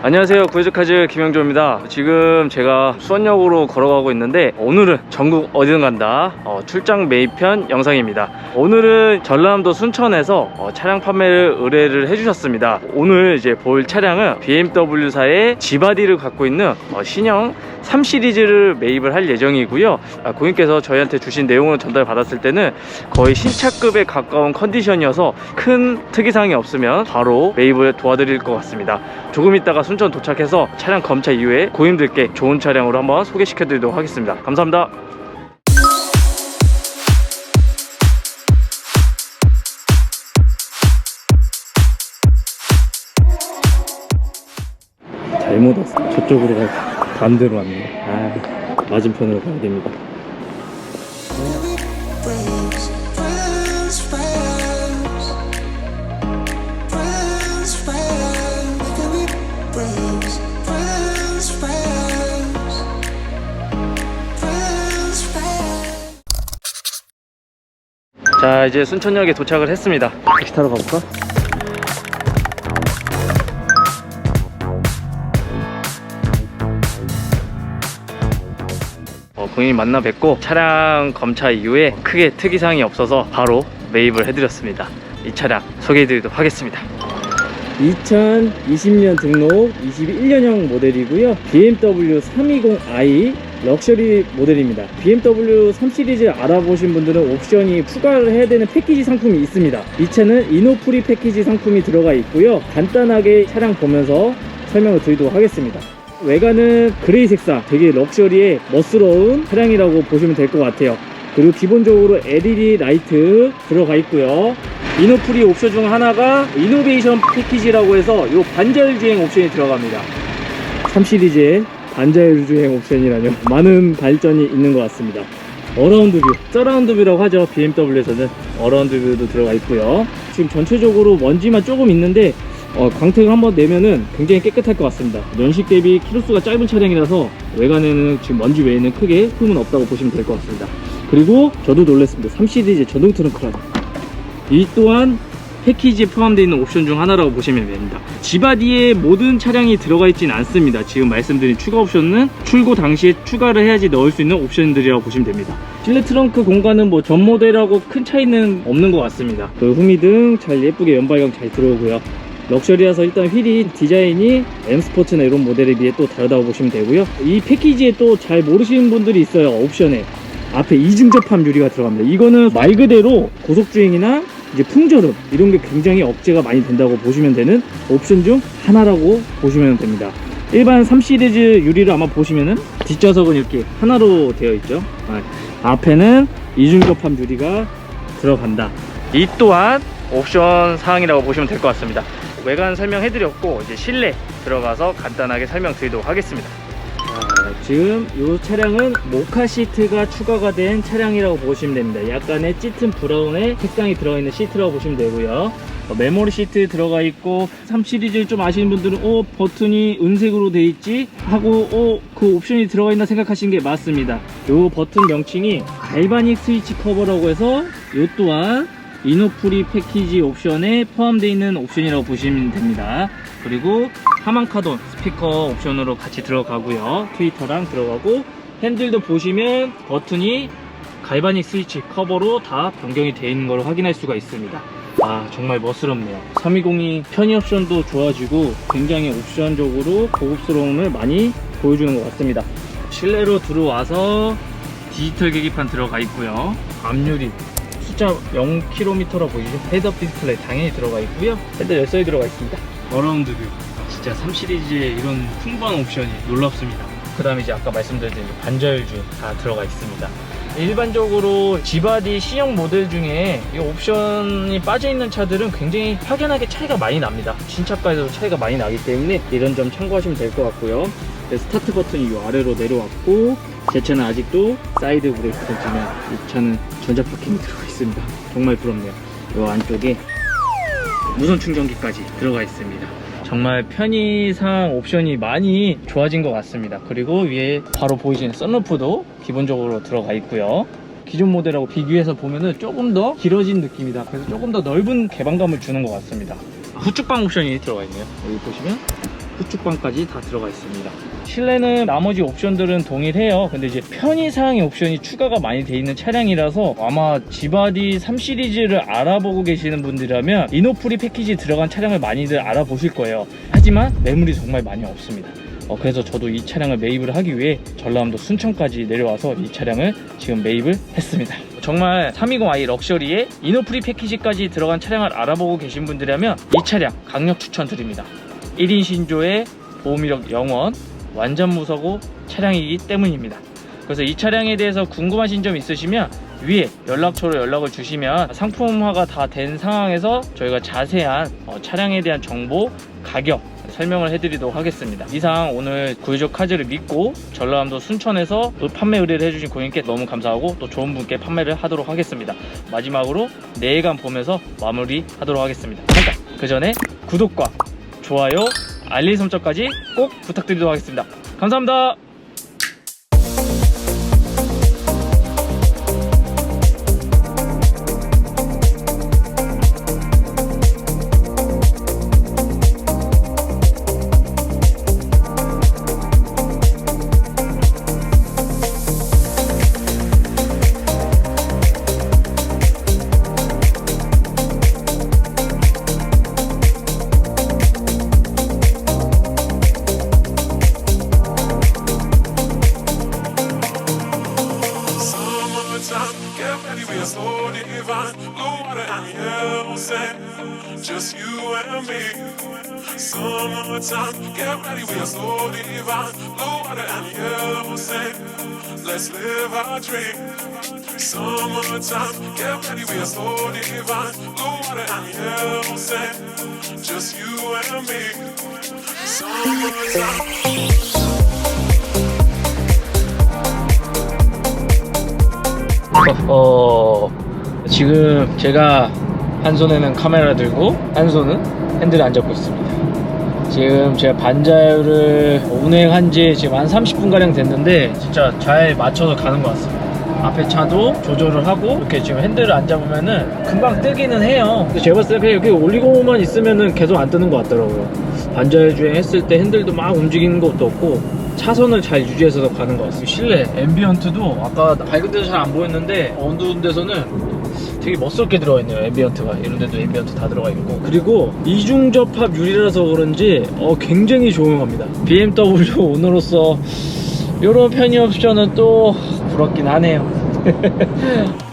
안녕하세요. 구해즈카즈 김영조입니다. 지금 제가 수원역으로 걸어가고 있는데 오늘은 전국 어디든 간다. 어, 출장 매입편 영상입니다. 오늘은 전라남도 순천에서 어, 차량 판매를 의뢰를 해주셨습니다. 오늘 이제 볼 차량은 BMW사의 지바디를 갖고 있는 어, 신형 3 시리즈를 매입을 할 예정이고요. 아, 고객께서 저희한테 주신 내용을 전달 받았을 때는 거의 신차급에 가까운 컨디션이어서 큰 특이사항이 없으면 바로 매입을 도와드릴 것 같습니다. 조금 있다가 순천 도착해서 차량 검차 이후에 고객님들께 좋은 차량으로 한번 소개시켜 드리도록 하겠습니다. 감사합니다. 잘못 왔어. 저쪽으로 가. 반대로 왔네. 아 맞은편으로 가야 됩니다 자 이제 순천역에 도착을 했습니다. 택시 타러 가볼까? 어, 고객님 만나 뵙고 차량 검차 이후에 크게 특이사항이 없어서 바로 매입을 해드렸습니다. 이 차량 소개해드리도록 하겠습니다. 2020년 등록 21년형 모델이고요. BMW 320i 럭셔리 모델입니다. BMW 3 시리즈 알아보신 분들은 옵션이 추가를 해야 되는 패키지 상품이 있습니다. 이 차는 이노프리 패키지 상품이 들어가 있고요. 간단하게 차량 보면서 설명을 드리도록 하겠습니다. 외관은 그레이 색상 되게 럭셔리해 멋스러운 차량이라고 보시면 될 것 같아요. 그리고 기본적으로 LED 라이트 들어가 있고요. 이노프리 옵션 중 하나가 이노베이션 패키지라고 해서 이 반절 주행 옵션이 들어갑니다. 3 시리즈의 반절 주행 옵션이라뇨. 많은 발전이 있는 것 같습니다. 어라운드 뷰 서라운드 뷰라고 하죠 BMW에서는. 어라운드 뷰도 들어가 있고요. 지금 전체적으로 먼지만 조금 있는데 어, 광택을 한번 내면은 굉장히 깨끗할 것 같습니다. 연식 대비 키로수가 짧은 차량이라서 외관에는 지금 먼지 외에는 크게 흠은 없다고 보시면 될 것 같습니다. 그리고 저도 놀랐습니다. 3 시리즈 전동 트렁크라니 이 또한 패키지에 포함되어 있는 옵션 중 하나라고 보시면 됩니다. 지바디에 모든 차량이 들어가 있지는 않습니다. 지금 말씀드린 추가 옵션은 출고 당시에 추가를 해야지 넣을 수 있는 옵션들이라고 보시면 됩니다. 실내 트렁크 공간은 뭐 전 모델하고 큰 차이는 없는 것 같습니다. 그 후미등 잘 예쁘게 연발광 잘 들어오고요. 럭셔리라서 일단 휠이 디자인이 M 스포츠나 이런 모델에 비해 또 다르다고 보시면 되고요. 이 패키지에 또 잘 모르시는 분들이 있어요. 옵션에. 앞에 이중 접합 유리가 들어갑니다. 이거는 말 그대로 고속주행이나 이제 풍절음 이런 게 굉장히 억제가 많이 된다고 보시면 되는 옵션 중 하나라고 보시면 됩니다. 일반 3 시리즈 유리를 아마 보시면은 뒷좌석은 이렇게 하나로 되어 있죠. 아, 앞에는 이중 접합 유리가 들어간다. 이 또한 옵션 사항이라고 보시면 될 것 같습니다. 외관 설명해드렸고 이제 실내 들어가서 간단하게 설명드리도록 하겠습니다. 자, 지금 이 차량은 모카 시트가 추가가 된 차량이라고 보시면 됩니다. 약간의 짙은 브라운의 색상이 들어가 있는 시트라고 보시면 되고요. 어, 메모리 시트 들어가 있고 3 시리즈를 좀 아시는 분들은 어 버튼이 은색으로 돼 있지 하고 어그 옵션이 들어가 있나 생각하시는 게 맞습니다. 이 버튼 명칭이 갈바닉 스위치 커버라고 해서 이 또한 이노프리 패키지 옵션에 포함되어 있는 옵션이라고 보시면 됩니다. 그리고 하만카돈 스피커 옵션으로 같이 들어가고요. 트위터랑 들어가고 핸들도 보시면 버튼이 갈바닉 스위치 커버로 다 변경이 되어 있는 걸 확인할 수가 있습니다. 아 정말 멋스럽네요. 320이 편의 옵션도 좋아지고 굉장히 옵션적으로 고급스러움을 많이 보여주는 것 같습니다. 실내로 들어와서 디지털 계기판 들어가 있고요. 앞유리 숫자 0km라 보이죠? 헤드업 디스플레이 당연히 들어가 있고요. 헤드 열선이 들어가 있습니다. 어라운드 뷰. 진짜 3 시리즈의 이런 풍부한 옵션이 놀랍습니다. 그 다음에 이제 아까 말씀드린 반절주 다 들어가 있습니다. 일반적으로 지바디 C형 모델 중에 이 옵션이 빠져있는 차들은 굉장히 확연하게 차이가 많이 납니다. 신차가에도 차이가 많이 나기 때문에 이런 점 참고하시면 될 것 같고요. 네, 스타트 버튼이 이 아래로 내려왔고 제 차는 아직도 사이드 브레이크 던지면 이 차는 전자 파킹이 들어가 있습니다. 정말 부럽네요. 이 안쪽에 무선 충전기까지 들어가 있습니다. 정말 편의상 옵션이 많이 좋아진 것 같습니다. 그리고 위에 바로 보이시는 썬루프도 기본적으로 들어가 있고요. 기존 모델하고 비교해서 보면은 조금 더 길어진 느낌이다. 그래서 조금 더 넓은 개방감을 주는 것 같습니다. 후측방 옵션이 들어가 있네요. 여기 보시면 후축방까지 다 들어가 있습니다. 실내는 나머지 옵션들은 동일해요. 근데 이제 편의사항의 옵션이 추가가 많이 돼 있는 차량이라서 아마 지바디 3 시리즈를 알아보고 계시는 분들이라면 이노프리 패키지 들어간 차량을 많이들 알아보실 거예요. 하지만 매물이 정말 많이 없습니다. 어, 그래서 저도 이 차량을 매입을 하기 위해 전라남도 순천까지 내려와서 이 차량을 지금 매입을 했습니다. 정말 320i 럭셔리에 이노프리 패키지까지 들어간 차량을 알아보고 계신 분들이라면 이 차량 강력 추천드립니다. 1인 신조의 보호미력 영원, 완전 무사고 차량이기 때문입니다. 그래서 이 차량에 대해서 궁금하신 점 있으시면 위에 연락처로 연락을 주시면 상품화가 다 된 상황에서 저희가 자세한 어, 차량에 대한 정보, 가격 설명을 해드리도록 하겠습니다. 이상 오늘 구해적 카즈를 믿고 전라남도 순천에서 또 판매 의뢰를 해주신 고객님께 너무 감사하고 또 좋은 분께 판매를 하도록 하겠습니다. 마지막으로 내일간 보면서 마무리하도록 하겠습니다. 잠깐 그 전에 구독과 좋아요, 알림 설정까지 꼭 부탁드리도록 하겠습니다. 감사합니다. So divine. Blue water and just you and me. Summertime, get ready, we are so divine. Blue water and let's live our dream. Summertime, get ready, we are so divine. Blue water and just you and me. Summertime. 지금 제가 한 손에는 카메라 들고 한 손은 핸들을 안 잡고 있습니다. 지금 제가 반자율을 운행한 지 지금 한 30분가량 됐는데 진짜 잘 맞춰서 가는 것 같습니다. 앞에 차도 조절을 하고 이렇게 지금 핸들을 안 잡으면은 금방 뜨기는 해요. 제가 봤을 때 그냥 이렇게 올리고만 있으면은 계속 안 뜨는 것 같더라고요. 반자율 주행 했을 때 핸들도 막 움직이는 것도 없고 차선을 잘 유지해서 가는 것 같습니다. 실내 앰비언트도 아까 밝은 데서 잘 안 보였는데 어두운 데서는 되게 멋스럽게 들어가 있네요 앰비언트가. 이런 데도 앰비언트 다 들어가 있고. 그리고 이중 접합 유리라서 그런지 어, 굉장히 조용합니다. BMW 오너로서 이런 편의 옵션은 또 부럽긴 하네요